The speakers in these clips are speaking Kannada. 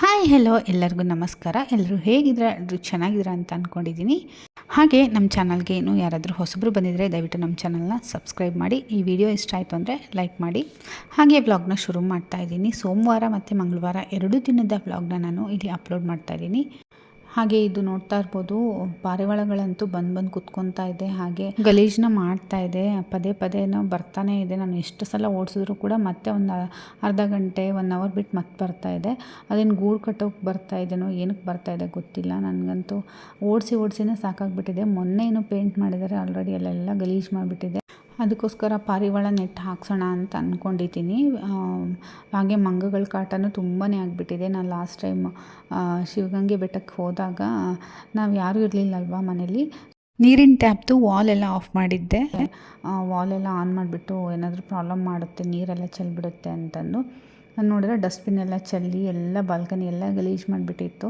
ಹಾಯ್ ಹೆಲೋ ಎಲ್ಲರಿಗೂ ನಮಸ್ಕಾರ. ಎಲ್ಲರೂ ಹೇಗಿದ್ರೆ? ಎಲ್ಲರೂ ಚೆನ್ನಾಗಿದ್ದೀರಾ ಅಂತ ಅಂದ್ಕೊಂಡಿದ್ದೀನಿ ಹಾಗೆ ನಮ್ಮ ಚಾನಲ್ಗೆ ಏನು ಯಾರಾದರೂ ಹೊಸಬ್ರು ಬಂದಿದ್ದರೆ ದಯವಿಟ್ಟು ನಮ್ಮ ಚಾನಲ್ನ ಸಬ್ಸ್ಕ್ರೈಬ್ ಮಾಡಿ. ಈ ವಿಡಿಯೋ ಇಷ್ಟ ಆಯಿತು ಅಂದರೆ ಲೈಕ್ ಮಾಡಿ. ಹಾಗೆ ವ್ಲಾಗ್ನ ಶುರು ಮಾಡ್ತಾ ಇದ್ದೀನಿ. ಸೋಮವಾರ ಮತ್ತು ಮಂಗಳವಾರ ಎರಡು ದಿನದ ವ್ಲಾಗ್ನ ನಾನು ಇಲ್ಲಿ ಅಪ್ಲೋಡ್ ಮಾಡ್ತಾ ಇದ್ದೀನಿ. ಹಾಗೆ ಇದು ನೋಡ್ತಾ ಇರ್ಬೋದು. ಪಾರಿವಾಳಗಳಂತೂ ಬಂದು ಬಂದು ಕುತ್ಕೊಂತಾ ಇದೆ. ಹಾಗೆ ಗಲೀಜ್ನ ಮಾಡ್ತಾ ಇದೆ. ಪದೇ ಪದೇನೋ ಬರ್ತಾನೆ ಇದೆ. ನಾನು ಎಷ್ಟು ಸಲ ಓಡಿಸಿದ್ರು ಕೂಡ ಮತ್ತೆ ಒಂದು ಅರ್ಧ ಗಂಟೆ ಒನ್ ಅವರ್ ಬಿಟ್ಟು ಮತ್ತೆ ಬರ್ತಾ ಇದೆ. ಅದೇನು ಗೂಡು ಕಟ್ಟೋಕೆ ಬರ್ತಾ ಇದೆನೋ, ಏನಕ್ಕೆ ಬರ್ತಾ ಇದೆ ಗೊತ್ತಿಲ್ಲ. ನನಗಂತೂ ಓಡಿಸಿ ಓಡಿಸಿನೇ ಸಾಕಾಗ್ಬಿಟ್ಟಿದೆ. ಮೊನ್ನೆ ಏನೋ ಪೇಂಟ್ ಮಾಡಿದ್ದಾರೆ. ಆಲ್ರೆಡಿ ಅಲ್ಲೆಲ್ಲ ಗಲೀಜು ಮಾಡಿಬಿಟ್ಟಿದೆ. ಅದಕ್ಕೋಸ್ಕರ ಪಾರಿವಾಳ ನೆಟ್ ಹಾಕ್ಸೋಣ ಅಂತ ಅಂದ್ಕೊಂಡಿದ್ದೀನಿ ಹಾಗೆ ಮಂಗಗಳ ಕಾಟನೂ ತುಂಬಾ ಆಗಿಬಿಟ್ಟಿದೆ. ನಾನು ಲಾಸ್ಟ್ ಟೈಮ್ ಶಿವಗಂಗೆ ಬೆಟ್ಟಕ್ಕೆ ಹೋದಾಗ ನಾವು ಯಾರೂ ಇರಲಿಲ್ಲಲ್ವ ಮನೇಲಿ? ನೀರಿನ ಟ್ಯಾಪ್ದು ವಾಲ್ ಎಲ್ಲ ಆಫ್ ಮಾಡಿದ್ದೆ. ವಾಲ್ ಎಲ್ಲ ಆನ್ ಮಾಡಿಬಿಟ್ಟು ಏನಾದರೂ ಪ್ರಾಬ್ಲಮ್ ಮಾಡುತ್ತೆ ನೀರೆಲ್ಲ ಚೆಲ್ಬಿಡುತ್ತೆ ಅಂತಂದು. ನಾನು ನೋಡಿದ್ರೆ ಡಸ್ಟ್ಬಿನ್ ಎಲ್ಲ ಚೆಲ್ಲಿ ಎಲ್ಲ ಬಾಲ್ಕನಿ ಎಲ್ಲ ಗಲೀಜು ಮಾಡಿಬಿಟ್ಟಿತ್ತು.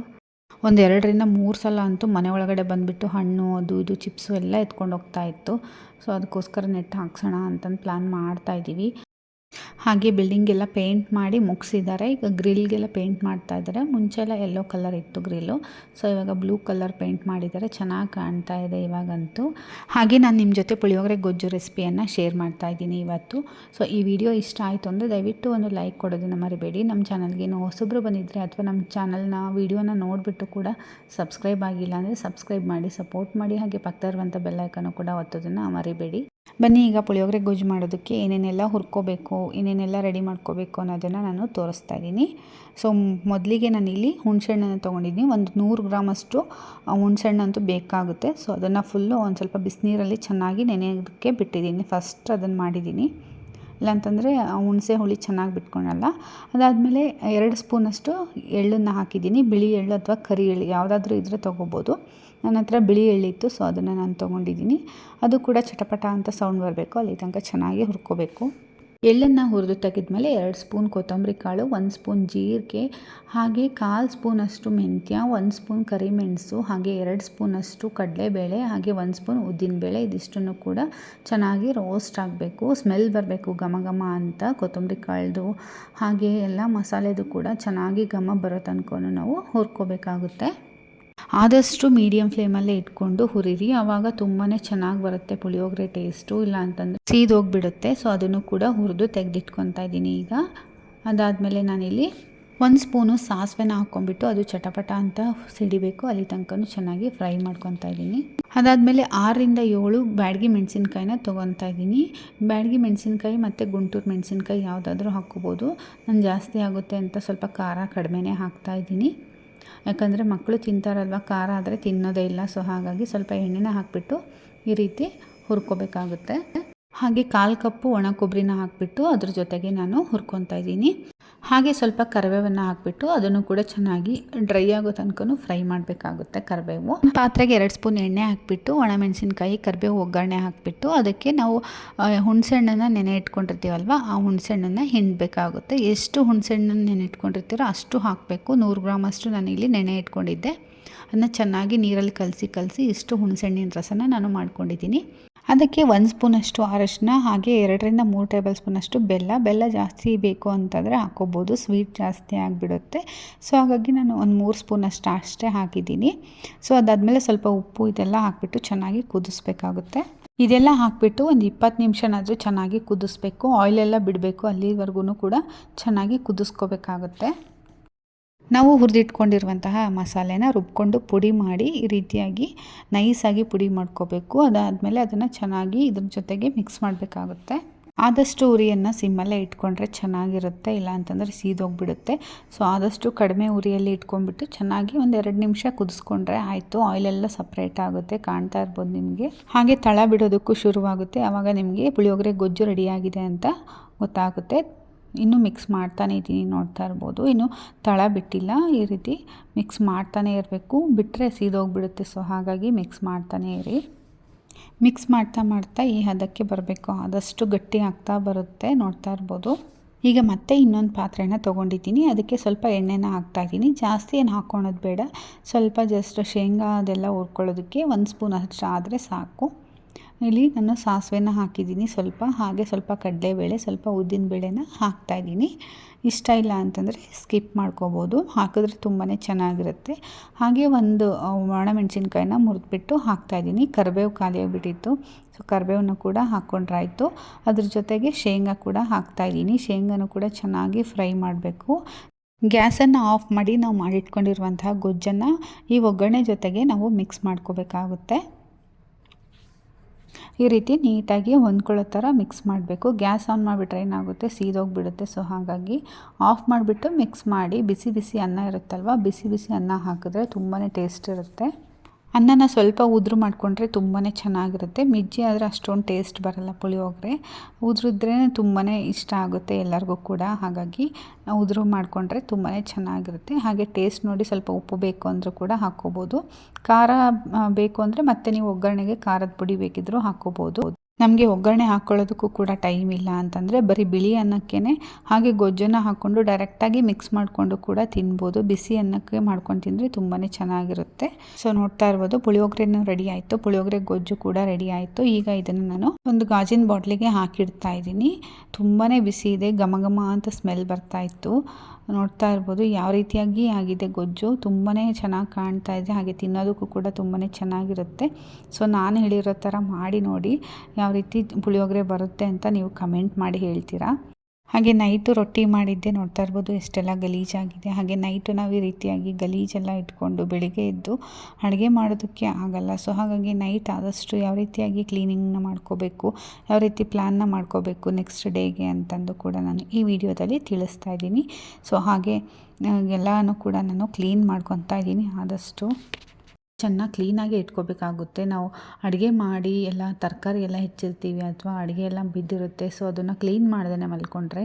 ಒಂದು ಎರಡರಿಂದ ಮೂರು ಸಲ ಅಂತೂ ಮನೆ ಒಳಗಡೆ ಬಂದುಬಿಟ್ಟು ಹಣ್ಣು, ಅದು ಇದು, ಚಿಪ್ಸು ಎಲ್ಲ ಎತ್ಕೊಂಡು ಹೋಗ್ತಾ ಇತ್ತು. ಸೊ ಅದಕ್ಕೋಸ್ಕರ ನೆಟ್ ಹಾಕ್ಸೋಣ ಅಂತಂದು ಪ್ಲ್ಯಾನ್ ಮಾಡ್ತಾ ಇದ್ದೀವಿ. ಹಾಗೆ ಬಿಲ್ಡಿಂಗ್ ಎಲ್ಲ ಪೇಂಟ್ ಮಾಡಿ ಮುಗಿಸಿದ್ದಾರೆ. ಈಗ ಗ್ರಿಲ್ಗೆಲ್ಲ ಪೇಂಟ್ ಮಾಡ್ತಾ ಇದ್ದಾರೆ. ಮುಂಚೆ ಎಲ್ಲ ಎಲ್ಲೋ ಕಲರ್ ಇತ್ತು ಗ್ರಿಲ್ಲು. ಸೊ, ಇವಾಗ ಬ್ಲೂ ಕಲರ್ ಪೇಂಟ್ ಮಾಡಿದ್ದಾರೆ. ಚೆನ್ನಾಗಿ ಕಾಣ್ತಾ ಇದೆ ಇವಾಗಂತೂ. ಹಾಗೆ ನಾನು ನಿಮ್ಮ ಜೊತೆ ಪುಳಿಯೋಗರೆ ಗೊಜ್ಜು ರೆಸಿಪಿಯನ್ನು ಶೇರ್ ಮಾಡ್ತಾ ಇದ್ದೀನಿ ಇವತ್ತು. ಸೊ, ಈ ವಿಡಿಯೋ ಇಷ್ಟ ಆಯಿತು ಅಂದರೆ ದಯವಿಟ್ಟು ಒಂದು ಲೈಕ್ ಕೊಡೋದನ್ನು ಮರಿಬೇಡಿ. ನಮ್ಮ ಚಾನಲ್ಗೆ ಏನೋ ಹೊಸಬ್ರು ಬಂದಿದ್ದರೆ ಅಥವಾ ನಮ್ಮ ಚಾನಲ್ನ ವೀಡಿಯೋನ ನೋಡಿಬಿಟ್ಟು ಕೂಡ ಸಬ್ಸ್ಕ್ರೈಬ್ ಆಗಿಲ್ಲ ಅಂದರೆ ಸಬ್ಸ್ಕ್ರೈಬ್ ಮಾಡಿ, ಸಪೋರ್ಟ್ ಮಾಡಿ, ಹಾಗೆ ಪಕ್ಕದಲ್ಲಿರುವಂಥ ಬೆಲ್ಲೈಕನ್ನು ಕೂಡ ಒತ್ತೋದನ್ನು ಮರಿಬೇಡಿ. ಬನ್ನಿ, ಈಗ ಪುಳಿಯೋಗರೆ ಗೊಜ್ಜು ಮಾಡೋದಕ್ಕೆ ಏನೇನೆಲ್ಲ ಹುರ್ಕೋಬೇಕು, ಏನೇನೆಲ್ಲ ರೆಡಿ ಮಾಡ್ಕೋಬೇಕು ಅನ್ನೋದನ್ನು ನಾನು ತೋರಿಸ್ತಾ ಇದ್ದೀನಿ. ಸೊ ಮೊದಲಿಗೆ ನಾನಿಲ್ಲಿ ಹುಣಸೆಹಣ್ಣನ್ನು ತೊಗೊಂಡಿದ್ದೀನಿ. ಒಂದು ನೂರು ಗ್ರಾಮಷ್ಟು ಹುಣಸೆಹಣ್ಣಂತೂ ಬೇಕಾಗುತ್ತೆ. ಸೊ ಅದನ್ನು ಫುಲ್ಲು ಒಂದು ಸ್ವಲ್ಪ ಬಿಸಿನೀರಲ್ಲಿ ಚೆನ್ನಾಗಿ ನೆನೆಯೋದಕ್ಕೆ ಬಿಟ್ಟಿದ್ದೀನಿ. ಫಸ್ಟ್ ಅದನ್ನು ಮಾಡಿದ್ದೀನಿ. ಇಲ್ಲಾಂತಂದರೆ ಹುಣಸೆ ಹುಳಿ ಚೆನ್ನಾಗಿ ಬಿಟ್ಕೊಳಲ್ಲ. ಅದಾದಮೇಲೆ ಎರಡು ಸ್ಪೂನಷ್ಟು ಎಳ್ಳನ್ನು ಹಾಕಿದ್ದೀನಿ. ಬಿಳಿ ಎಳ್ಳು ಅಥವಾ ಕರಿ ಎಳ್ಳು ಯಾವುದಾದ್ರೂ ಇದ್ದರೆ ತೊಗೋಬೋದು. ನನ್ನ ಹತ್ರ ಬಿಳಿ ಎಳ್ಳಿತ್ತು ಸೊ ಅದನ್ನು ನಾನು ತೊಗೊಂಡಿದ್ದೀನಿ. ಅದು ಕೂಡ ಚಟಪಟ ಅಂತ ಸೌಂಡ್ ಬರಬೇಕು, ಅಲ್ಲಿ ತನಕ ಚೆನ್ನಾಗಿ ಹುರ್ಕೋಬೇಕು. ಎಳ್ಳನ್ನು ಹುರಿದು ತೆಗೆದ್ಮೇಲೆ ಎರಡು ಸ್ಪೂನ್ ಕೊತ್ತಂಬರಿ ಕಾಳು, ಒಂದು ಸ್ಪೂನ್ ಜೀರಿಗೆ, ಹಾಗೆ ಕಾಲು ಸ್ಪೂನಷ್ಟು ಮೆಂತ್ಯ, ಒಂದು ಸ್ಪೂನ್ ಕರಿಮೆಣಸು, ಹಾಗೆ ಎರಡು ಸ್ಪೂನಷ್ಟು ಕಡಲೆಬೇಳೆ, ಹಾಗೆ ಒಂದು ಸ್ಪೂನ್ ಉದ್ದಿನಬೇಳೆ. ಇದಿಷ್ಟನ್ನು ಕೂಡ ಚೆನ್ನಾಗಿ ರೋಸ್ಟ್ ಆಗಬೇಕು. ಸ್ಮೆಲ್ ಬರಬೇಕು ಘಮ ಘಮ ಅಂತ ಕೊತ್ತಂಬರಿ ಕಾಳ್ದು. ಹಾಗೆ ಎಲ್ಲ ಮಸಾಲೆದು ಕೂಡ ಚೆನ್ನಾಗಿ ಘಮ ಬರೋ ತನಕ ನಾವು ಹುರ್ಕೋಬೇಕಾಗುತ್ತೆ. ಆದಷ್ಟು ಮೀಡಿಯಮ್ ಫ್ಲೇಮಲ್ಲೇ ಇಟ್ಕೊಂಡು ಹುರಿರಿ. ಆವಾಗ ತುಂಬಾ ಚೆನ್ನಾಗಿ ಬರುತ್ತೆ ಪುಳಿಯೋಗರೆ ಟೇಸ್ಟು ಇಲ್ಲ ಅಂತಂದರೆ ಸೀದೋಗಿಬಿಡುತ್ತೆ ಸೊ ಅದನ್ನು ಕೂಡ ಹುರಿದು ತೆಗೆದಿಟ್ಕೊತಾ ಇದ್ದೀನಿ ಈಗ. ಅದಾದಮೇಲೆ ನಾನಿಲ್ಲಿ ಒಂದು ಸ್ಪೂನು ಸಾಸಿವೆನ ಹಾಕ್ಕೊಂಡ್ಬಿಟ್ಟು ಅದು ಚಟಪಟ ಅಂತ ಸಿಡಿಬೇಕು. ಅಲ್ಲಿ ತನಕನೂ ಚೆನ್ನಾಗಿ ಫ್ರೈ ಮಾಡ್ಕೊತಾ ಇದ್ದೀನಿ. ಅದಾದಮೇಲೆ ಆರರಿಂದ ಏಳು ಬ್ಯಾಡಗಿ ಮೆಣಸಿನ್ಕಾಯಿನ ತೊಗೊತಾ ಇದ್ದೀನಿ. ಬ್ಯಾಡಗಿ ಮೆಣಸಿನ್ಕಾಯಿ ಮತ್ತು ಗುಂಟೂರು ಮೆಣಸಿನ್ಕಾಯಿ ಯಾವುದಾದ್ರೂ ಹಾಕ್ಕೋಬೋದು. ನಾನು ಜಾಸ್ತಿ ಆಗುತ್ತೆ ಅಂತ ಸ್ವಲ್ಪ ಖಾರ ಕಡಿಮೆನೇ ಹಾಕ್ತಾ ಇದ್ದೀನಿ. ಯಾಕಂದರೆ ಮಕ್ಕಳು ತಿಂತಾರಲ್ವ, ಖಾರ ಆದರೆ ತಿನ್ನೋದೇ ಇಲ್ಲ. ಸೊ ಹಾಗಾಗಿ ಸ್ವಲ್ಪ ಎಣ್ಣೆನ ಹಾಕಿಬಿಟ್ಟು ಈ ರೀತಿ ಹುರ್ಕೋಬೇಕಾಗುತ್ತೆ. ಹಾಗೆ ಕಾಲು ಕಪ್ಪು ಒಣ ಕೊಬ್ಬರಿನ ಹಾಕಿಬಿಟ್ಟು ಅದ್ರ ಜೊತೆಗೆ ನಾನು ಹುರ್ಕೊತಾ ಇದ್ದೀನಿ. ಹಾಗೆ ಸ್ವಲ್ಪ ಕರಿಬೇವನ್ನು ಹಾಕಿಬಿಟ್ಟು ಅದನ್ನು ಕೂಡ ಚೆನ್ನಾಗಿ ಡ್ರೈ ಆಗೋ ತನಕ ಫ್ರೈ ಮಾಡಬೇಕಾಗುತ್ತೆ ಕರಿಬೇವು. ಪಾತ್ರೆಗೆ ಎರಡು ಸ್ಪೂನ್ ಎಣ್ಣೆ ಹಾಕಿಬಿಟ್ಟು, ಒಣಮೆಣಸಿನ್ಕಾಯಿ, ಕರಿಬೇವು ಒಗ್ಗರಣೆ ಹಾಕಿಬಿಟ್ಟು, ಅದಕ್ಕೆ ನಾವು ಹುಣಸೆಹಣ್ಣನ್ನು ನೆನೆ ಇಟ್ಕೊಂಡಿರ್ತೀವಲ್ವ, ಆ ಹುಣಸೆಹಣ್ಣನ್ನು ಹಿಂಡಬೇಕಾಗುತ್ತೆ. ಎಷ್ಟು ಹುಣಸೆಹಣ್ಣನ್ನು ನೆನೆ ಇಟ್ಕೊಂಡಿರ್ತೀರೋ ಅಷ್ಟು ಹಾಕಬೇಕು. ನೂರು ಗ್ರಾಮ್ ಅಷ್ಟು ನಾನು ಇಲ್ಲಿ ನೆನೆ ಇಟ್ಕೊಂಡಿದ್ದೆ. ಅದನ್ನು ಚೆನ್ನಾಗಿ ನೀರಲ್ಲಿ ಕಲಸಿ ಕಲಸಿ ಇಷ್ಟು ಹುಣಸೆಹಣ್ಣಿನ ರಸನ ನಾನು ಮಾಡ್ಕೊಂಡಿದ್ದೀನಿ. ಅದಕ್ಕೆ ಒಂದು ಸ್ಪೂನಷ್ಟು ಅರಶಿನ, ಹಾಗೆ ಎರಡರಿಂದ ಮೂರು ಟೇಬಲ್ ಸ್ಪೂನಷ್ಟು ಬೆಲ್ಲ. ಬೆಲ್ಲ ಜಾಸ್ತಿ ಬೇಕು ಅಂತಂದರೆ ಹಾಕೋಬೋದು ಸ್ವೀಟ್ ಜಾಸ್ತಿ ಆಗಿಬಿಡುತ್ತೆ. ಸೊ, ಹಾಗಾಗಿ ನಾನು ಒಂದು ಮೂರು ಸ್ಪೂನಷ್ಟು ಅಷ್ಟೇ ಹಾಕಿದ್ದೀನಿ. ಸೊ, ಅದಾದಮೇಲೆ ಸ್ವಲ್ಪ ಉಪ್ಪು ಇದೆಲ್ಲ ಹಾಕಿಬಿಟ್ಟು ಚೆನ್ನಾಗಿ ಕುದಿಸ್ಬೇಕಾಗುತ್ತೆ. ಇದೆಲ್ಲ ಹಾಕಿಬಿಟ್ಟು ಒಂದು ಇಪ್ಪತ್ತು ನಿಮಿಷನಾದರೂ ಚೆನ್ನಾಗಿ ಕುದಿಸ್ಬೇಕು. ಆಯಿಲೆಲ್ಲ ಬಿಡಬೇಕು ಅಲ್ಲಿವರೆಗೂ ಕೂಡ ಚೆನ್ನಾಗಿ ಕುದಿಸ್ಕೋಬೇಕಾಗುತ್ತೆ. ನಾವು ಹುರಿದಿಟ್ಕೊಂಡಿರುವಂತಹ ಮಸಾಲೆನ ರುಬ್ಕೊಂಡು ಪುಡಿ ಮಾಡಿ ಈ ರೀತಿಯಾಗಿ ನೈಸಾಗಿ ಪುಡಿ ಮಾಡ್ಕೋಬೇಕು. ಅದಾದಮೇಲೆ ಅದನ್ನು ಚೆನ್ನಾಗಿ ಇದ್ರ ಜೊತೆಗೆ ಮಿಕ್ಸ್ ಮಾಡಬೇಕಾಗುತ್ತೆ. ಆದಷ್ಟು ಉರಿಯನ್ನು ಸಿಮ್ಮಲ್ಲೇ ಇಟ್ಕೊಂಡ್ರೆ ಚೆನ್ನಾಗಿರುತ್ತೆ, ಇಲ್ಲ ಅಂತಂದರೆ ಸೀದೋಗಿಬಿಡುತ್ತೆ. ಸೊ ಆದಷ್ಟು ಕಡಿಮೆ ಉರಿಯಲ್ಲಿ ಇಟ್ಕೊಂಡ್ಬಿಟ್ಟು ಚೆನ್ನಾಗಿ ಒಂದು ಎರಡು ನಿಮಿಷ ಕುದಿಸ್ಕೊಂಡ್ರೆ ಆಯಿತು. ಆಯಿಲೆಲ್ಲ ಸಪ್ರೇಟ್ ಆಗುತ್ತೆ, ಕಾಣ್ತಾ ಇರ್ಬೋದು ನಿಮಗೆ. ಹಾಗೆ ತಳ ಬಿಡೋದಕ್ಕೂ ಶುರುವಾಗುತ್ತೆ. ಆವಾಗ ನಿಮಗೆ ಪುಳಿಯೋಗರೆ ಗೊಜ್ಜು ರೆಡಿಯಾಗಿದೆ ಅಂತ ಗೊತ್ತಾಗುತ್ತೆ. ಇನ್ನೂ ಮಿಕ್ಸ್ ಮಾಡ್ತಾನೆ ಇದ್ದೀನಿ, ನೋಡ್ತಾ ಇರ್ಬೋದು. ಇನ್ನು ತಳ ಬಿಟ್ಟಿಲ್ಲ, ಈ ರೀತಿ ಮಿಕ್ಸ್ ಮಾಡ್ತಾನೆ ಇರಬೇಕು. ಬಿಟ್ಟರೆ ಸೀದೋಗಿಬಿಡುತ್ತೆ, ಸೊ ಹಾಗಾಗಿ ಮಿಕ್ಸ್ ಮಾಡ್ತಾನೆ ಇರಿ. ಮಿಕ್ಸ್ ಮಾಡ್ತಾ ಮಾಡ್ತಾ ಈ ಹದಕ್ಕೆ ಬರಬೇಕು. ಆದಷ್ಟು ಗಟ್ಟಿ ಆಗ್ತಾ ಬರುತ್ತೆ, ನೋಡ್ತಾ ಇರ್ಬೋದು. ಈಗ ಮತ್ತೆ ಇನ್ನೊಂದು ಪಾತ್ರೆನ ತೊಗೊಂಡಿದ್ದೀನಿ. ಅದಕ್ಕೆ ಸ್ವಲ್ಪ ಎಣ್ಣೆನ ಹಾಕ್ತಾಯಿದ್ದೀನಿ ಜಾಸ್ತಿ ಏನು ಹಾಕ್ಕೊಳೋದು ಬೇಡ. ಸ್ವಲ್ಪ ಜಸ್ಟ್ ಶೇಂಗಾ ಅದೆಲ್ಲ ಹುರ್ಕೊಳ್ಳೋದಕ್ಕೆ ಒಂದು ಸ್ಪೂನ್ ಅಷ್ಟು ಆದರೆ ಸಾಕು. ಇಲ್ಲಿ ನಾನು ಸಾಸಿವೆನ ಹಾಕಿದ್ದೀನಿ. ಸ್ವಲ್ಪ ಹಾಗೆ ಸ್ವಲ್ಪ ಕಡಲೆಬೇಳೆ, ಸ್ವಲ್ಪ ಉದ್ದಿನ ಉದ್ದಿನಬೇಳೆನ ಹಾಕ್ತಾಯಿದ್ದೀನಿ ಇಷ್ಟ ಇಲ್ಲ ಅಂತಂದರೆ ಸ್ಕಿಪ್ ಮಾಡ್ಕೋಬೋದು. ಹಾಕಿದ್ರೆ ತುಂಬಾ ಚೆನ್ನಾಗಿರುತ್ತೆ. ಹಾಗೆ ಒಂದು ಒಣಮೆಣಸಿನ್ಕಾಯಿನ ಮುರಿದ್ಬಿಟ್ಟು ಹಾಕ್ತಾಯಿದ್ದೀನಿ ಕರಿಬೇವು ಖಾಲಿಯಾಗಿಬಿಟ್ಟಿತ್ತು. ಸೊ ಕರಿಬೇವನ್ನ ಕೂಡ ಹಾಕ್ಕೊಂಡ್ರಾಯಿತು ಅದ್ರ ಜೊತೆಗೆ ಶೇಂಗಾ ಕೂಡ ಹಾಕ್ತಾಯಿದ್ದೀನಿ ಶೇಂಗಾನು ಕೂಡ ಚೆನ್ನಾಗಿ ಫ್ರೈ ಮಾಡಬೇಕು. ಗ್ಯಾಸನ್ನು ಆಫ್ ಮಾಡಿ ನಾವು ಮಾಡಿಟ್ಕೊಂಡಿರುವಂತಹ ಗೊಜ್ಜನ್ನು ಈ ಒಗ್ಗರಣೆ ಜೊತೆಗೆ ನಾವು ಮಿಕ್ಸ್ ಮಾಡ್ಕೋಬೇಕಾಗುತ್ತೆ. ಈ ರೀತಿ ನೀಟಾಗಿ ಹೊಂದ್ಕೊಳ್ಳೋ ಥರ ಮಿಕ್ಸ್ ಮಾಡಬೇಕು. ಗ್ಯಾಸ್ ಆನ್ ಮಾಡಿಬಿಟ್ರೆ ಏನಾಗುತ್ತೆ? ಸೀದೋಗಿಬಿಡುತ್ತೆ. ಸೊ ಹಾಗಾಗಿ ಆಫ್ ಮಾಡಿಬಿಟ್ಟು ಮಿಕ್ಸ್ ಮಾಡಿ ಬಿಸಿ ಬಿಸಿ ಅನ್ನ ಇರುತ್ತಲ್ವ? ಬಿಸಿ ಬಿಸಿ ಅನ್ನ ಹಾಕಿದ್ರೆ ತುಂಬಾ ಟೇಸ್ಟ್ ಇರುತ್ತೆ. ಅನ್ನನ ಸ್ವಲ್ಪ ಉದುರು ಮಾಡಿಕೊಂಡ್ರೆ ತುಂಬಾ ಚೆನ್ನಾಗಿರುತ್ತೆ. ಮಿಜ್ಜಿ ಆದರೆ ಅಷ್ಟೊಂದು ಟೇಸ್ಟ್ ಬರಲ್ಲ ಪುಳಿಯೋಗರೆ. ಉದುರಿದ್ರೇ ತುಂಬಾ ಇಷ್ಟ ಆಗುತ್ತೆ ಎಲ್ಲರಿಗೂ ಕೂಡ. ಹಾಗಾಗಿ ಉದುರು ಮಾಡಿಕೊಂಡ್ರೆ ತುಂಬಾ ಚೆನ್ನಾಗಿರುತ್ತೆ. ಹಾಗೆ ಟೇಸ್ಟ್ ನೋಡಿ ಸ್ವಲ್ಪ ಉಪ್ಪು ಬೇಕು ಅಂದರೂ ಕೂಡ ಹಾಕ್ಕೋಬೋದು. ಖಾರ ಬೇಕು ಅಂದರೆ ಮತ್ತೆ ನೀವು ಒಗ್ಗರಣೆಗೆ ಖಾರದ ಪುಡಿ ಬೇಕಿದ್ದರೂ ಹಾಕ್ಕೋಬೋದು. ನಮಗೆ ಒಗ್ಗರಣೆ ಹಾಕ್ಕೊಳ್ಳೋದಕ್ಕೂ ಕೂಡ ಟೈಮ್ ಇಲ್ಲ ಅಂತಂದರೆ ಬರೀ ಬಿಳಿ ಅನ್ನಕ್ಕೇ ಹಾಗೆ ಗೊಜ್ಜನ್ನು ಹಾಕ್ಕೊಂಡು ಡೈರೆಕ್ಟಾಗಿ ಮಿಕ್ಸ್ ಮಾಡಿಕೊಂಡು ಕೂಡ ತಿನ್ಬೋದು. ಬಿಸಿ ಅನ್ನಕ್ಕೆ ಮಾಡ್ಕೊಂಡು ತಿಂದರೆ ತುಂಬಾ ಚೆನ್ನಾಗಿರುತ್ತೆ. ಸೊ ನೋಡ್ತಾ ಇರ್ಬೋದು, ಪುಳಿಯೋಗರೆನೂ ರೆಡಿ ಆಯಿತು. ಪುಳಿಯೋಗರೆ, ಗೊಜ್ಜು ಕೂಡ ರೆಡಿ ಆಯಿತು. ಈಗ ಇದನ್ನು ನಾನು ಒಂದು ಗಾಜಿನ ಬಾಟ್ಲಿಗೆ ಹಾಕಿಡ್ತಾ ಇದ್ದೀನಿ. ತುಂಬಾ ಬಿಸಿ ಇದೆ, ಘಮ ಘಮ ಅಂತ ಸ್ಮೆಲ್ ಬರ್ತಾ ಇತ್ತು. ನೋಡ್ತಾ ಇರ್ಬೋದು. ಯಾವ ರೀತಿಯಾಗಿ ಆಗಿದೆ ಗೊಜ್ಜು? ತುಂಬಾ ಚೆನ್ನಾಗಿ ಕಾಣ್ತಾ ಇದೆ. ಹಾಗೆ ತಿನ್ನೋದಕ್ಕೂ ಕೂಡ ತುಂಬಾ ಚೆನ್ನಾಗಿರುತ್ತೆ. ಸೊ, ನಾನು ಹೇಳಿರೋ ಥರ ಮಾಡಿ ನೋಡಿ. ಯಾವ ರೀತಿ ಪುಳಿಯೋಗರೆ ಬರುತ್ತೆ ಅಂತ ನೀವು ಕಮೆಂಟ್ ಮಾಡಿ ಹೇಳ್ತೀರಾ? ಹಾಗೆ ನೈಟು ರೊಟ್ಟಿ ಮಾಡಿದ್ದೆ. ನೋಡ್ತಾ ಇರ್ಬೋದು ಎಷ್ಟೆಲ್ಲ ಗಲೀಜಾಗಿದೆ. ಹಾಗೆ ನೈಟು ನಾವು ಈ ರೀತಿಯಾಗಿ ಗಲೀಜೆಲ್ಲ ಇಟ್ಕೊಂಡು ಬೆಳಿಗ್ಗೆ ಎದ್ದು ಅಡುಗೆ ಮಾಡೋದಕ್ಕೆ ಆಗಲ್ಲ. ಸೊ ಹಾಗಾಗಿ ನೈಟ್ ಆದಷ್ಟು ಯಾವ ರೀತಿಯಾಗಿ ಕ್ಲೀನಿಂಗ್ನ ಮಾಡ್ಕೋಬೇಕು, ಯಾವ ರೀತಿ ಪ್ಲ್ಯಾನ್ನ ಮಾಡ್ಕೋಬೇಕು ನೆಕ್ಸ್ಟ್ ಡೇಗೆ ಅಂತಂದು ಕೂಡ ನಾನು ಈ ವಿಡಿಯೋದಲ್ಲಿ ತಿಳಿಸ್ತಾ ಇದ್ದೀನಿ. ಸೊ ಹಾಗೆ ಎಲ್ಲನೂ ಕೂಡ ನಾನು ಕ್ಲೀನ್ ಮಾಡ್ಕೊತಾ ಇದ್ದೀನಿ. ಆದಷ್ಟು ಚೆನ್ನಾಗಿ ಕ್ಲೀನಾಗಿ ಇಟ್ಕೋಬೇಕಾಗುತ್ತೆ. ನಾವು ಅಡುಗೆ ಮಾಡಿ ಎಲ್ಲ ತರಕಾರಿ ಎಲ್ಲ ಹೆಚ್ಚಿರ್ತೀವಿ ಅಥವಾ ಅಡುಗೆ ಎಲ್ಲ ಬಿದ್ದಿರುತ್ತೆ ಸೊ ಅದನ್ನು ಕ್ಲೀನ್ ಮಾಡ್ದೇ ಮಲ್ಕೊಂಡ್ರೆ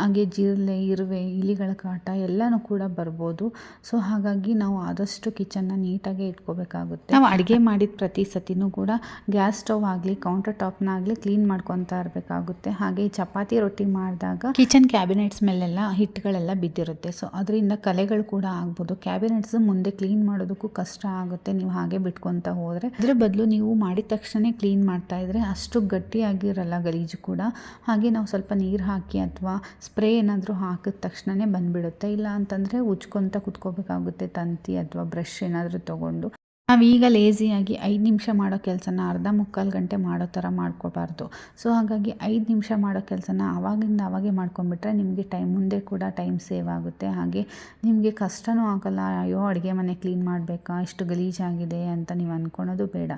ಹಾಗೆ ಜಿರಳೆ ಇರುವೆ ಇಲಿಗಳ ಕಾಟ ಎಲ್ಲನೂ ಕೂಡ ಬರ್ಬೋದು. ಸೊ ಹಾಗಾಗಿ ನಾವು ಆದಷ್ಟು ಕಿಚನ್ನ ನೀಟಾಗಿ ಇಟ್ಕೋಬೇಕಾಗುತ್ತೆ. ನಾವು ಅಡುಗೆ ಮಾಡಿದ ಪ್ರತಿ ಸತಿನೂ ಕೂಡ ಗ್ಯಾಸ್ ಸ್ಟವ್ ಆಗಲಿ ಕೌಂಟರ್ ಟಾಪ್ನಾಗಲಿ ಕ್ಲೀನ್ ಮಾಡ್ಕೊತಾ ಇರಬೇಕಾಗುತ್ತೆ. ಹಾಗೆ ಚಪಾತಿ ರೊಟ್ಟಿ ಮಾಡಿದಾಗ ಕಿಚನ್ ಕ್ಯಾಬಿನೆಟ್ಸ್ ಮೇಲೆಲ್ಲ ಹಿಟ್ಟುಗಳೆಲ್ಲ ಬಿದ್ದಿರುತ್ತೆ. ಸೊ ಅದರಿಂದ ಕಲೆಗಳು ಕೂಡ ಆಗ್ಬೋದು. ಕ್ಯಾಬಿನೆಟ್ಸ್ ಮುಂದೆ ಕ್ಲೀನ್ ಮಾಡೋದಕ್ಕೂ ಕಷ್ಟ ಆಗುತ್ತೆ. ನೀವು ಹಾಗೆ ಬಿಟ್ಕೊತ ಹೋದರೆ, ಅದರ ಬದಲು ನೀವು ಮಾಡಿದ ತಕ್ಷಣ ಕ್ಲೀನ್ ಮಾಡ್ತಾ ಇದ್ರೆ ಅಷ್ಟು ಗಟ್ಟಿಯಾಗಿರಲ್ಲ ಗಲೀಜು ಕೂಡ. ಹಾಗೆ ನಾವು ಸ್ವಲ್ಪ ನೀರು ಹಾಕಿ ಅಥವಾ ಸ್ಪ್ರೇ ಏನಾದರೂ ಹಾಕಿದ ತಕ್ಷಣನೇ ಬಂದ್ಬಿಡುತ್ತೆ. ಇಲ್ಲ ಅಂತಂದರೆ ಉಜ್ಕೊತ ಕುತ್ಕೋಬೇಕಾಗುತ್ತೆ ತಂತಿ ಅಥವಾ ಬ್ರಷ್ ಏನಾದರೂ ತೊಗೊಂಡು. ನಾವೀಗ ಲೇಸಿಯಾಗಿ ಐದು ನಿಮಿಷ ಮಾಡೋ ಕೆಲಸನ ಅರ್ಧ ಮುಕ್ಕಾಲು ಗಂಟೆ ಮಾಡೋ ಥರ ಮಾಡ್ಕೋಬಾರ್ದು. ಸೊ ಹಾಗಾಗಿ ಐದು ನಿಮಿಷ ಮಾಡೋ ಕೆಲಸನ ಆವಾಗಿಂದ ಅವಾಗೆ ಮಾಡ್ಕೊಂಬಿಟ್ರೆ ನಿಮಗೆ ಟೈಮ್ ಮುಂದೆ ಕೂಡ ಟೈಮ್ ಸೇವ್ ಆಗುತ್ತೆ. ಹಾಗೆ ನಿಮಗೆ ಕಷ್ಟವೂ ಆಗಲ್ಲ, ಅಯ್ಯೋ ಅಡುಗೆ ಮನೆ ಕ್ಲೀನ್ ಮಾಡಬೇಕಾ, ಇಷ್ಟು ಗಲೀಜಾಗಿದೆ ಅಂತ ನೀವು ಅಂದ್ಕೊಳೋದು ಬೇಡ.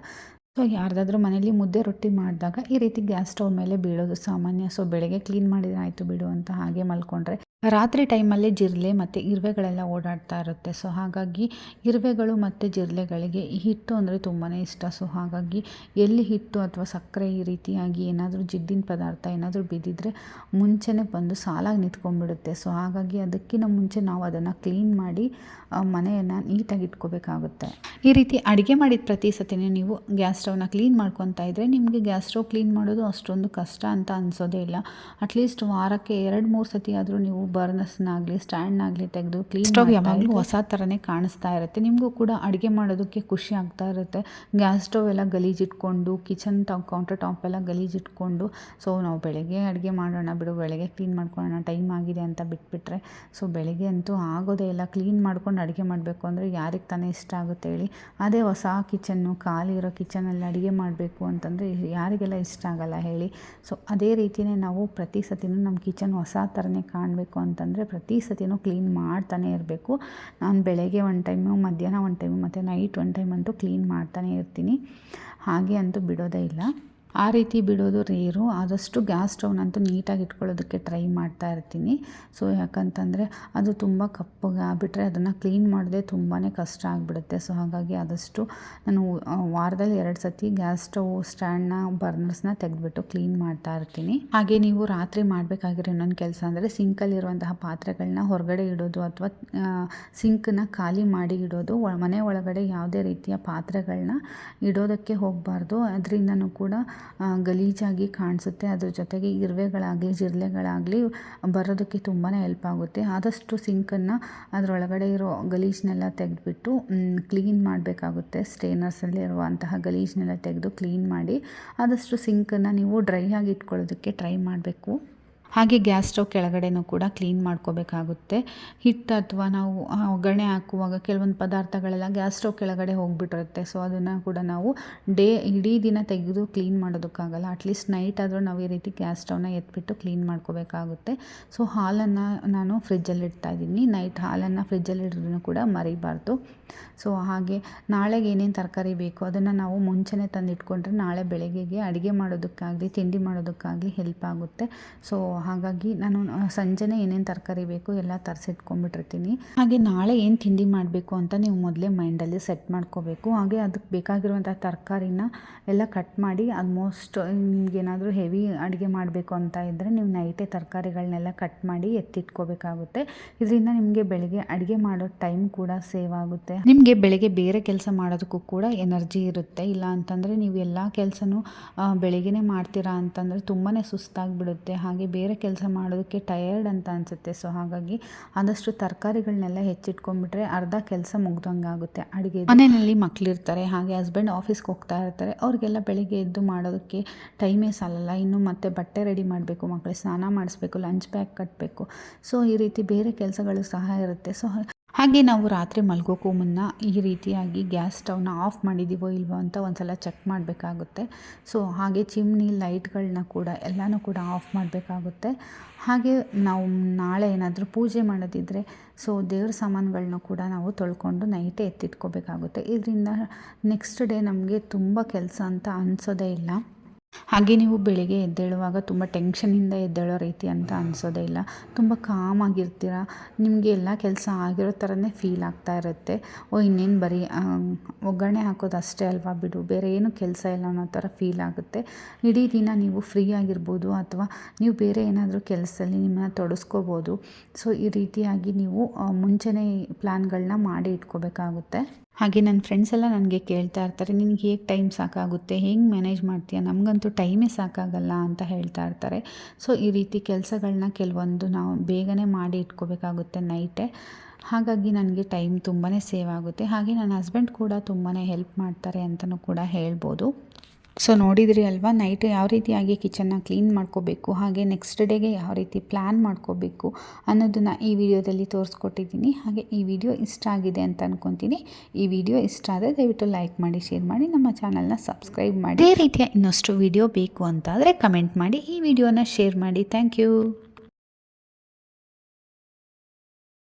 ಸೊ ಯಾರ್ದಾದ್ರೂ ಮನೇಲಿ ಮುದ್ದೆ ರೊಟ್ಟಿ ಮಾಡಿದಾಗ ಈ ರೀತಿ ಗ್ಯಾಸ್ ಸ್ಟವ್ ಮೇಲೆ ಬೀಳೋದು ಸಾಮಾನ್ಯ. ಸೊ ಬೆಳಗ್ಗೆ ಕ್ಲೀನ್ ಮಾಡಿದ್ರೆ ಆಯಿತು ಬಿಡು ಅಂತ ಹಾಗೆ ಮಲ್ಕೊಂಡ್ರೆ ರಾತ್ರಿ ಟೈಮಲ್ಲಿ ಜಿರಲೆ ಮತ್ತು ಇರುವೆಗಳೆಲ್ಲ ಓಡಾಡ್ತಾ ಇರುತ್ತೆ. ಸೊ, ಹಾಗಾಗಿ ಇರುವೆಗಳು ಮತ್ತು ಜಿರಲೆಗಳಿಗೆ ಈ ಹಿಟ್ಟು ಅಂದರೆ ತುಂಬಾ ಇಷ್ಟ. ಸೊ, ಹಾಗಾಗಿ ಎಲ್ಲಿ ಹಿಟ್ಟು ಅಥವಾ ಸಕ್ಕರೆ ಈ ರೀತಿಯಾಗಿ ಏನಾದರೂ ಜಿಡ್ಡಿನ ಪದಾರ್ಥ ಏನಾದರೂ ಬಿದ್ದಿದ್ರೆ ಮುಂಚೆನೆ ಬಂದು ಸಾಲಾಗಿ ನಿಂತ್ಕೊಂಡ್ಬಿಡುತ್ತೆ. ಸೊ, ಹಾಗಾಗಿ ಅದಕ್ಕಿಂತ ಮುಂಚೆ ನಾವು ಅದನ್ನು ಕ್ಲೀನ್ ಮಾಡಿ ಮನೆಯನ್ನು ನೀಟಾಗಿ ಇಟ್ಕೋಬೇಕಾಗುತ್ತೆ. ಈ ರೀತಿ ಅಡುಗೆ ಮಾಡಿದ ಪ್ರತಿ ಸತಿನೇ ನೀವು ಗ್ಯಾಸ್ ಸ್ಟವ್ನ ಕ್ಲೀನ್ ಮಾಡ್ಕೊತಾ ಇದ್ದರೆ ನಿಮಗೆ ಗ್ಯಾಸ್ ಸ್ಟವ್ ಕ್ಲೀನ್ ಮಾಡೋದು ಅಷ್ಟೊಂದು ಕಷ್ಟ ಅಂತ ಅನಿಸೋದೇ ಇಲ್ಲ. ಅಟ್ಲೀಸ್ಟ್ ವಾರಕ್ಕೆ ಎರಡು ಮೂರು ಸತಿ ಆದರೂ ನೀವು ಬರ್ನಸ್ನಾಗಲಿ ಸ್ಟ್ಯಾಂಡ್ನಾಗಲಿ ತೆಗೆದು ಕ್ಲೀನ್ ಸ್ಟೌವ್ ಯಾವಾಗಲೂ ಹೊಸ ಥರನೇ ಕಾಣಿಸ್ತಾ ಇರುತ್ತೆ. ನಿಮಗೂ ಕೂಡ ಅಡುಗೆ ಮಾಡೋದಕ್ಕೆ ಖುಷಿ ಆಗ್ತಾ ಇರುತ್ತೆ. ಗ್ಯಾಸ್ ಸ್ಟವ್ ಎಲ್ಲ ಗಲೀಜಿಟ್ಕೊಂಡು ಕಿಚನ್ ಟಾಪ್ ಕೌಂಟರ್ ಟಾಪ್ ಎಲ್ಲ ಗಲೀಜಿಟ್ಕೊಂಡು ಸೊ ನಾವು ಬೆಳಗ್ಗೆ ಅಡುಗೆ ಮಾಡೋಣ ಬಿಡು ಬೆಳಗ್ಗೆ ಕ್ಲೀನ್ ಮಾಡ್ಕೊಳ್ಳೋಣ ಟೈಮ್ ಆಗಿದೆ ಅಂತ ಬಿಟ್ಬಿಟ್ರೆ ಸೊ ಬೆಳಗ್ಗೆ ಅಂತೂ ಆಗೋದೇ ಇಲ್ಲ. ಕ್ಲೀನ್ ಮಾಡ್ಕೊಂಡು ಅಡುಗೆ ಮಾಡಬೇಕು ಅಂದರೆ ಯಾರಿಗೆ ತಾನೇ ಇಷ್ಟ ಆಗುತ್ತೆ ಹೇಳಿ. ಅದೇ ಹೊಸ ಕಿಚನ್ನು ಖಾಲಿ ಇರೋ ಕಿಚನಲ್ಲಿ ಅಡುಗೆ ಮಾಡಬೇಕು ಅಂತಂದರೆ ಯಾರಿಗೆಲ್ಲ ಇಷ್ಟ ಆಗಲ್ಲ ಹೇಳಿ. ಸೊ ಅದೇ ರೀತಿಯೇ ನಾವು ಪ್ರತಿ ಸತಿನೂ ನಮ್ಮ ಕಿಚನ್ ಹೊಸ ಥರನೇ ಕಾಣಬೇಕು. ಅಂತಂದರೆ ಪ್ರತಿ ಸತಿನೂ ಕ್ಲೀನ್ ಮಾಡ್ತಾನೆ ಇರಬೇಕು. ನಾನು ಬೆಳಗ್ಗೆ ಒನ್ ಟೈಮು ಮಧ್ಯಾಹ್ನ ಒನ್ ಟೈಮು ಮತ್ತು ನೈಟ್ ಒನ್ ಟೈಮ್ ಅಂತೂ ಕ್ಲೀನ್ ಮಾಡ್ತಾನೆ ಇರ್ತೀನಿ. ಹಾಗೆ ಅಂತೂ ಬಿಡೋದೇ ಇಲ್ಲ. ಆ ರೀತಿ ಬಿಡೋದು ರೇರು ಆದಷ್ಟು ಗ್ಯಾಸ್ ಸ್ಟವ್ನಂತೂ ನೀಟಾಗಿ ಇಟ್ಕೊಳ್ಳೋದಕ್ಕೆ ಟ್ರೈ ಮಾಡ್ತಾ ಇರ್ತೀನಿ. ಸೊ ಯಾಕಂತಂದರೆ ಅದು ತುಂಬ ಕಪ್ಪಗೆ ಬಿಟ್ಟರೆ ಅದನ್ನು ಕ್ಲೀನ್ ಮಾಡದೆ ತುಂಬಾ ಕಷ್ಟ ಆಗಿಬಿಡುತ್ತೆ. ಸೊ ಹಾಗಾಗಿ ಆದಷ್ಟು ನಾನು ವಾರದಲ್ಲಿ ಎರಡು ಸತಿ ಗ್ಯಾಸ್ ಸ್ಟವ್ ಸ್ಟ್ಯಾಂಡ್ನ ಬರ್ನರ್ಸ್ನ ತೆಗೆದುಬಿಟ್ಟು ಕ್ಲೀನ್ ಮಾಡ್ತಾ ಇರ್ತೀನಿ. ಹಾಗೆ ನೀವು ರಾತ್ರಿ ಮಾಡಬೇಕಾಗಿರೋ ಇನ್ನೊಂದು ಕೆಲಸ ಅಂದರೆ ಸಿಂಕಲ್ಲಿರುವಂತಹ ಪಾತ್ರೆಗಳನ್ನ ಹೊರಗಡೆ ಇಡೋದು ಅಥವಾ ಸಿಂಕನ್ನ ಖಾಲಿ ಮಾಡಿ ಇಡೋದು. ಮನೆ ಒಳಗಡೆ ಯಾವುದೇ ರೀತಿಯ ಪಾತ್ರೆಗಳನ್ನ ಇಡೋದಕ್ಕೆ ಹೋಗಬಾರ್ದು. ಅದರಿಂದನೂ ಕೂಡ ಗಲೀಜಾಗಿ ಕಾಣಿಸುತ್ತೆ. ಅದ್ರ ಜೊತೆಗೆ ಇರುವೆಗಳಾಗಲಿ, ಜಿರಳೆಗಳಾಗಲಿ ಬರೋದಕ್ಕೆ ತುಂಬಾ ಹೆಲ್ಪ್ ಆಗುತ್ತೆ. ಆದಷ್ಟು ಸಿಂಕನ್ನು ಅದರೊಳಗಡೆ ಇರೋ ಗಲೀಜನ್ನೆಲ್ಲ ತೆಗೆದುಬಿಟ್ಟು ಕ್ಲೀನ್ ಮಾಡಬೇಕಾಗುತ್ತೆ. ಸ್ಟೇನರ್ಸಲ್ಲಿರುವಂತಹ ಗಲೀಜನ್ನೆಲ್ಲ ತೆಗೆದು ಕ್ಲೀನ್ ಮಾಡಿ, ಆದಷ್ಟು ಸಿಂಕನ್ನು ನೀವು ಡ್ರೈ ಆಗಿ ಇಟ್ಕೊಳ್ಳೋದಕ್ಕೆ ಟ್ರೈ ಮಾಡಬೇಕು. ಹಾಗೆ ಗ್ಯಾಸ್ ಸ್ಟವ್ ಕೆಳಗಡೆನೂ ಕೂಡ ಕ್ಲೀನ್ ಮಾಡ್ಕೋಬೇಕಾಗುತ್ತೆ. ಹಿಟ್ಟು ಅಥವಾ ನಾವು ಒಗ್ಗರಣೆ ಹಾಕುವಾಗ ಕೆಲವೊಂದು ಪದಾರ್ಥಗಳೆಲ್ಲ ಗ್ಯಾಸ್ ಸ್ಟವ್ ಕೆಳಗಡೆ ಹೋಗಿಬಿಟ್ಟಿರುತ್ತೆ. ಸೊ ಅದನ್ನು ಕೂಡ ನಾವು ಡೇ, ಇಡೀ ದಿನ ತೆಗೆದು ಕ್ಲೀನ್ ಮಾಡೋದಕ್ಕಾಗಲ್ಲ. ಅಟ್ಲೀಸ್ಟ್ ನೈಟ್ ಆದರೂ ನಾವು ಈ ರೀತಿ ಗ್ಯಾಸ್ ಸ್ಟವ್ನ ಎತ್ಬಿಟ್ಟು ಕ್ಲೀನ್ ಮಾಡ್ಕೋಬೇಕಾಗುತ್ತೆ. ಸೊ ಹಾಲನ್ನು ನಾನು ಫ್ರಿಜ್ಜಲ್ಲಿ ಇಡ್ತಾ ಇದ್ದೀನಿ. ನೈಟ್ ಹಾಲನ್ನು ಫ್ರಿಜ್ಜಲ್ಲಿ ಇಡೋದನ್ನು ಕೂಡ ಮರಿಬಾರ್ದು. ಸೊ ಹಾಗೆ ನಾಳೆಗೆ ಏನೇನು ತರಕಾರಿ ಬೇಕು ಅದನ್ನು ನಾವು ಮುಂಚೆನೇ ತಂದಿಟ್ಕೊಂಡ್ರೆ ನಾಳೆ ಬೆಳಗ್ಗೆಗೆ ಅಡುಗೆ ಮಾಡೋದಕ್ಕಾಗಲಿ, ತಿಂಡಿ ಮಾಡೋದಕ್ಕಾಗಲಿ ಹೆಲ್ಪ್ ಆಗುತ್ತೆ. ಸೊ ಹಾಗಾಗಿ ನಾನು ಸಂಜೆನೇ ಏನೇನು ತರಕಾರಿ ಬೇಕು ಎಲ್ಲ ತರಿಸಿಟ್ಕೊಂಡ್ಬಿಟ್ಟಿರ್ತೀನಿ. ಹಾಗೆ ನಾಳೆ ಏನು ತಿಂಡಿ ಮಾಡಬೇಕು ಅಂತ ನೀವು ಮೊದಲೇ ಮೈಂಡಲ್ಲಿ ಸೆಟ್ ಮಾಡ್ಕೋಬೇಕು. ಹಾಗೆ ಅದಕ್ಕೆ ಬೇಕಾಗಿರುವಂಥ ತರಕಾರಿನ ಎಲ್ಲ ಕಟ್ ಮಾಡಿ ಆಲ್ಮೋಸ್ಟ್ ನಿಮ್ಗೇನಾದರೂ ಹೆವಿ ಅಡುಗೆ ಮಾಡಬೇಕು ಅಂತ ಇದ್ದರೆ ನೀವು ನೈಟೇ ತರಕಾರಿಗಳನ್ನೆಲ್ಲ ಕಟ್ ಮಾಡಿ ಎತ್ತಿಟ್ಕೋಬೇಕಾಗುತ್ತೆ. ಇದರಿಂದ ನಿಮಗೆ ಬೆಳಗ್ಗೆ ಅಡುಗೆ ಮಾಡೋ ಟೈಮ್ ಕೂಡ ಸೇವ್ ಆಗುತ್ತೆ. ನಿಮಗೆ ಬೆಳಗ್ಗೆ ಬೇರೆ ಕೆಲಸ ಮಾಡೋದಕ್ಕೂ ಕೂಡ ಎನರ್ಜಿ ಇರುತ್ತೆ. ಇಲ್ಲ ಅಂತಂದರೆ ನೀವು ಎಲ್ಲ ಕೆಲಸನೂ ಬೆಳಗ್ಗೆನೇ ಮಾಡ್ತೀರಾ ಅಂತಂದರೆ ತುಂಬಾ ಸುಸ್ತಾಗಿಬಿಡುತ್ತೆ. ಹಾಗೆ ಬೇರೆ ಕೆಲಸ ಮಾಡೋದಕ್ಕೆ ಟಯರ್ಡ್ ಅಂತ ಅನಿಸುತ್ತೆ. ಸೊ ಹಾಗಾಗಿ ಆದಷ್ಟು ತರಕಾರಿಗಳನ್ನೆಲ್ಲ ಹೆಚ್ಚಿಟ್ಕೊಂಡ್ಬಿಟ್ರೆ ಅರ್ಧ ಕೆಲಸ ಮುಗ್ದಂಗೆ ಆಗುತ್ತೆ ಅಡುಗೆ ಮನೆಯಲ್ಲಿ ಮಕ್ಕಳಿರ್ತಾರೆ ಹಾಗೆ ಹಸ್ಬೆಂಡ್ ಆಫೀಸ್ಗೆ ಹೋಗ್ತಾ ಇರ್ತಾರೆ. ಅವ್ರಿಗೆಲ್ಲ ಬೆಳಿಗ್ಗೆ ಎದ್ದು ಮಾಡೋದಕ್ಕೆ ಟೈಮೇ ಸಾಲಲ್ಲ. ಇನ್ನು ಮತ್ತೆ ಬಟ್ಟೆ ರೆಡಿ ಮಾಡಬೇಕು ಮಕ್ಕಳಿಗೆ ಸ್ನಾನ ಮಾಡಿಸ್ಬೇಕು ಲಂಚ್ ಬ್ಯಾಗ್ ಕಟ್ಟಬೇಕು ಸೊ ಈ ರೀತಿ ಬೇರೆ ಕೆಲಸಗಳು ಸಹ ಇರುತ್ತೆ. ಸೊ ಹಾಗೆ ನಾವು ರಾತ್ರಿ ಮಲ್ಗೋಕ್ಕೂ ಮುನ್ನ ಈ ರೀತಿಯಾಗಿ ಗ್ಯಾಸ್ ಸ್ಟವ್ನ ಆಫ್ ಮಾಡಿದ್ದೀವೋ ಇಲ್ವೋ ಅಂತ ಒಂದು ಸಲ ಚೆಕ್ ಮಾಡಬೇಕಾಗುತ್ತೆ. ಸೊ, ಹಾಗೆ ಚಿಮ್ನಿ ಲೈಟ್ಗಳನ್ನ ಕೂಡ ಎಲ್ಲನೂ ಕೂಡ ಆಫ್ ಮಾಡಬೇಕಾಗುತ್ತೆ. ಹಾಗೆ ನಾವು ನಾಳೆ ಏನಾದರೂ ಪೂಜೆ ಮಾಡೋದಿದ್ದರೆ ಸೊ, ದೇವ್ರ ಸಾಮಾನುಗಳನ್ನ ಕೂಡ ನಾವು ತೊಳ್ಕೊಂಡು ನೈಟೇ ಎತ್ತಿಟ್ಕೋಬೇಕಾಗುತ್ತೆ. ಇದರಿಂದ ನೆಕ್ಸ್ಟ್ ಡೇ ನಮಗೆ ತುಂಬ ಕೆಲಸ ಅಂತ ಅನಿಸೋದೇ ಇಲ್ಲ. ಹಾಗೆ ನೀವು ಬೆಳಿಗ್ಗೆ ಎದ್ದೇಳುವಾಗ ತುಂಬ ಟೆನ್ಷನಿಂದ ಎದ್ದೇಳೋ ರೀತಿ ಅಂತ ಅನಿಸೋದೇ ಇಲ್ಲ. ತುಂಬ ಕಾಮಾಗಿರ್ತೀರ ನಿಮಗೆ ಎಲ್ಲ ಕೆಲಸ ಆಗಿರೋ ಥರನೇ ಫೀಲ್ ಆಗ್ತಾ ಇರುತ್ತೆ. ಓ, ಇನ್ನೇನು ಬರೀ ಒಗ್ಗರಣೆ ಹಾಕೋದು ಅಷ್ಟೇ ಅಲ್ವಾ ಬಿಡು. ಬೇರೆ ಏನು ಕೆಲಸ ಇಲ್ಲ ಅನ್ನೋ ಥರ ಫೀಲ್ ಆಗುತ್ತೆ. ಇಡೀ ದಿನ ನೀವು ಫ್ರೀ ಆಗಿರ್ಬೋದು ಅಥವಾ ನೀವು ಬೇರೆ ಏನಾದರೂ ಕೆಲಸದಲ್ಲಿ ನಿಮ್ಮನ್ನು ತೊಡಸ್ಕೋಬೋದು. ಸೊ, ಈ ರೀತಿಯಾಗಿ ನೀವು ಮುಂಚೆನೇ ಪ್ಲ್ಯಾನ್ಗಳನ್ನ ಮಾಡಿ ಇಟ್ಕೋಬೇಕಾಗುತ್ತೆ. ಹಾಗೆ ನನ್ನ ಫ್ರೆಂಡ್ಸ್ ಎಲ್ಲ ನನಗೆ ಕೇಳ್ತಾ ಇರ್ತಾರೆ, ನಿನಗೆ ಹೇಗೆ ಟೈಮ್ ಸಾಕಾಗುತ್ತೆ? ಹೆಂಗೆ ಮ್ಯಾನೇಜ್ ಮಾಡ್ತೀಯ? ನಮಗಂತೂ ಟೈಮೇ ಸಾಕಾಗಲ್ಲ ಅಂತ ಹೇಳ್ತಾ ಇರ್ತಾರೆ. ಸೊ ಈ ರೀತಿ ಕೆಲಸಗಳನ್ನ ಕೆಲವೊಂದು ನಾವು ಬೇಗನೆ ಮಾಡಿ ಇಟ್ಕೋಬೇಕಾಗುತ್ತೆ ನೈಟೇ ಹಾಗಾಗಿ ನನಗೆ ಟೈಮ್ ತುಂಬಾ ಸೇವ್ ಆಗುತ್ತೆ. ಹಾಗೆ ನನ್ನ ಹಸ್ಬೆಂಡ್ ಕೂಡ ತುಂಬಾ ಹೆಲ್ಪ್ ಮಾಡ್ತಾರೆ ಅಂತಲೂ ಕೂಡ ಹೇಳ್ಬೋದು. ಸೊ ನೋಡಿದ್ರಿ ಅಲ್ವಾ? ನೈಟ್ ಯಾವ ರೀತಿಯಾಗಿ ಕಿಚನ್ನ ಕ್ಲೀನ್ ಮಾಡ್ಕೋಬೇಕು, ಹಾಗೆ ನೆಕ್ಸ್ಟ್ ಡೇಗೆ ಯಾವ ರೀತಿ ಪ್ಲ್ಯಾನ್ ಮಾಡ್ಕೋಬೇಕು ಅನ್ನೋದನ್ನು ಈ ವಿಡಿಯೋದಲ್ಲಿ ತೋರಿಸ್ಕೊಟ್ಟಿದ್ದೀನಿ. ಹಾಗೆ ಈ ವಿಡಿಯೋ ಇಷ್ಟ ಆಗಿದೆ ಅಂತ ಅಂದ್ಕೊತೀನಿ ಈ ವಿಡಿಯೋ ಇಷ್ಟ ಆದರೆ ದಯವಿಟ್ಟು ಲೈಕ್ ಮಾಡಿ ಶೇರ್ ಮಾಡಿ, ನಮ್ಮ ಚಾನಲ್ನ ಸಬ್ಸ್ಕ್ರೈಬ್ ಮಾಡಿ. ಇದೇ ರೀತಿಯ ಇನ್ನಷ್ಟು ವಿಡಿಯೋ ಬೇಕು ಅಂತಾದರೆ ಕಮೆಂಟ್ ಮಾಡಿ, ಈ ವಿಡಿಯೋನ ಶೇರ್ ಮಾಡಿ. Thank you